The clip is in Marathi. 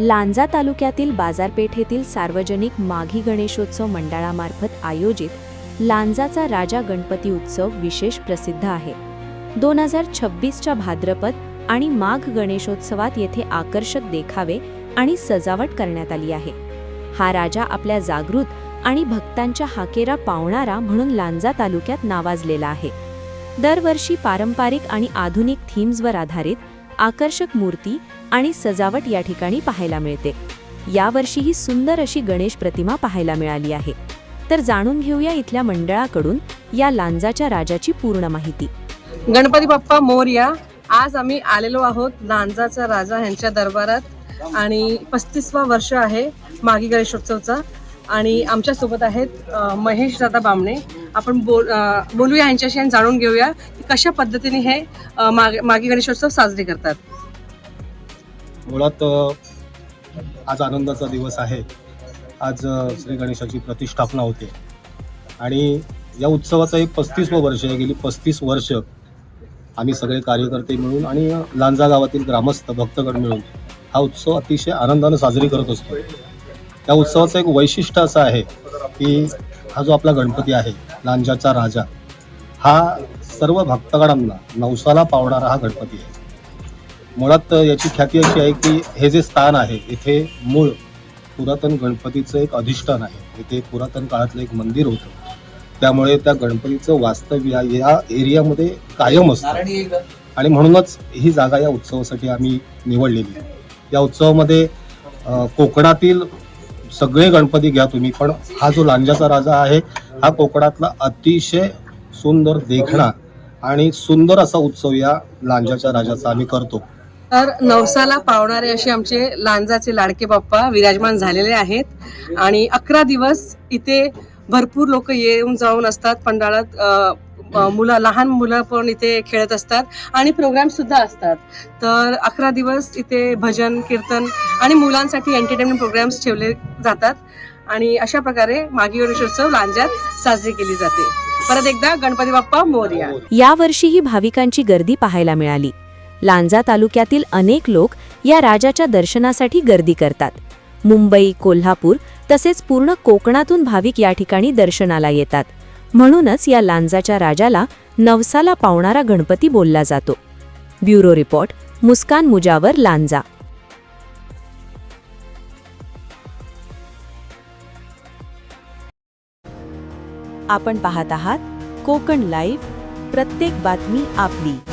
लांजा तालुक्यातील बाजारपेठेतील सार्वजनिक माघी गणेशोत्सव मंडळामार्फत आयोजित लांजाचा राजा गणपती उत्सव विशेष प्रसिद्ध आहे. दोन हजार छब्बीसच्या भाद्रपद आणि माघ गणेशोत्सवात येथे आकर्षक देखावे आणि सजावट करण्यात आली आहे. हा राजा आपल्या जागृत आणि भक्तांच्या हाकेरा पावणारा म्हणून लांजा तालुक्यात नावाजलेला आहे. दरवर्षी पारंपरिक आणि आधुनिक थीम्सवर आधारित आकर्षक मूर्ती आणि सजावट या ठिकाणी पाहायला मिळते. यावर्षी ही सुंदर अशी गणेश प्रतिमा पाहायला मिळाली आहे. तर जाणून घेऊया इथल्या मंडळाकडून या लांजाच्या राजाची पूर्ण माहिती. गणपती बाप्पा मोर्या आज आम्ही आलेलो आहोत लांजाचा राजा यांच्या दरबारात. आणि पस्तीसवा वर्ष आहे मागी गणेशोत्सवचा. आणि आमच्यासोबत आहेत महेश दादा बामणे. आपण बोल बोलूया यांच्याशी आणि जाणून घेऊया की कशा पद्धतीने हे मागे माग- गणेशोत्सव साजरे करतात. मुळात आज आनंदाचा दिवस आहे. आज श्री गणेशाची प्रतिष्ठापना होते. आणि या उत्सवाचं एक पस्तीसवं वर्ष आहे. गेली पस्तीस वर्ष आम्ही सगळे कार्यकर्ते मिळून आणि लांजा गावातील ग्रामस्थ भक्तगण मिळून हा उत्सव अतिशय आनंदानं साजरी करत असतो. या उत्सवाचं एक वैशिष्ट्य असं आहे की हा जो आपला गणपती आहे लांजाचा राजा हा सर्व भक्तगणांना नवसाला पावणारा हा गणपती आहे. मुळात याची ख्याती अशी आहे की हे जे स्थान आहे इथे मूळ पुरातन गणपतीचं एक अधिष्ठान आहे. इथे पुरातन काळातलं एक मंदिर होतं. त्यामुळे त्या गणपतीचं वास्तव्य या एरियामध्ये कायम असतं. आणि म्हणूनच ही जागा या उत्सवासाठी आम्ही निवडलेली आहे. या उत्सवामध्ये कोकणातील सगळे गणपती घ्या तुम्ही पण हा जो लांजाचा राजा आहे हा कोकणातला अतिशय सुंदर देखणा आणि सुंदर असा उत्सव या लांजाच्या राजाचा आम्ही करतो. तर नवसाला पावणारे असे आमचे लांजाचे लाडके बाप्पा विराजमान झालेले आहेत आणि अकरा दिवस इथे भरपूर लोक येऊन जाऊन असतात. पंडाळात मुलं लहान मुलं पण इथे खेळत असतात आणि प्रोग्राम सुद्धा असतात. तर अकरा दिवस इथे भजन कीर्तन आणि मुलांसाठी एंटरटेनमेंट प्रोग्राम्स ठेवले जातात आणि अशा प्रकारे मागी गणेशोत्सव लांजात साजरी केली जाते. परत एकदा गणपती बाप्पा मोरया. यावर्षीही भाविकांची गर्दी पाहायला मिळाली. लांजा तालुक्यातील अनेक लोक या राजाच्या दर्शनासाठी गर्दी करतात. मुंबई कोल्हापूर तसेच पूर्ण कोकणातून भाविक या ठिकाणी दर्शनाला येतात. म्हणूनच या लांजाच्या राजाला नवसाला पावणारा गणपती बोलला जातो. Bureau report Muskan Mujawar Lanja. आपण पाहत आहात कोकण लाईव्ह प्रत्येक बातमी आपली.